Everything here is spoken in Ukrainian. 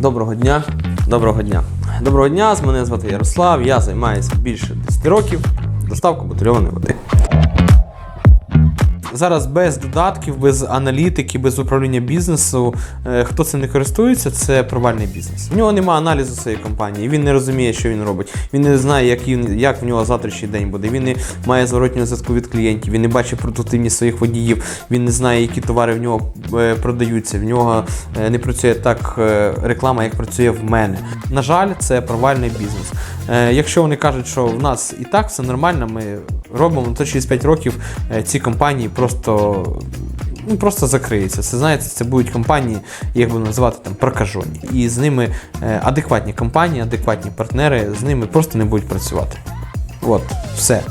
Доброго дня. Доброго дня. Доброго дня, з мене звати Ярослав. Я займаюся більше 10 років доставкою бутильованої води. Зараз без додатків, без аналітики, без управління бізнесу. е, Хто цим не користується, це провальний бізнес. В нього немає аналізу своєї компанії. Він не розуміє, що він робить. Він не знає, як, він, як в нього завтрашній день буде. Він не має зворотнього зв'язку від клієнтів. Він не бачить продуктивність своїх водіїв. Він не знає, які товари в нього е, продаються. В нього е, не працює так реклама, як працює в мене. На жаль, це провальний бізнес. Якщо вони кажуть, що в нас і так все нормально, ми робимо, то через 5 років ці компанії просто. Ну, просто закриється. Це знаєте, це будуть компанії, як би називати там прокажені. І з ними е, адекватні компанії, адекватні партнери, з ними просто не будуть працювати. От, все.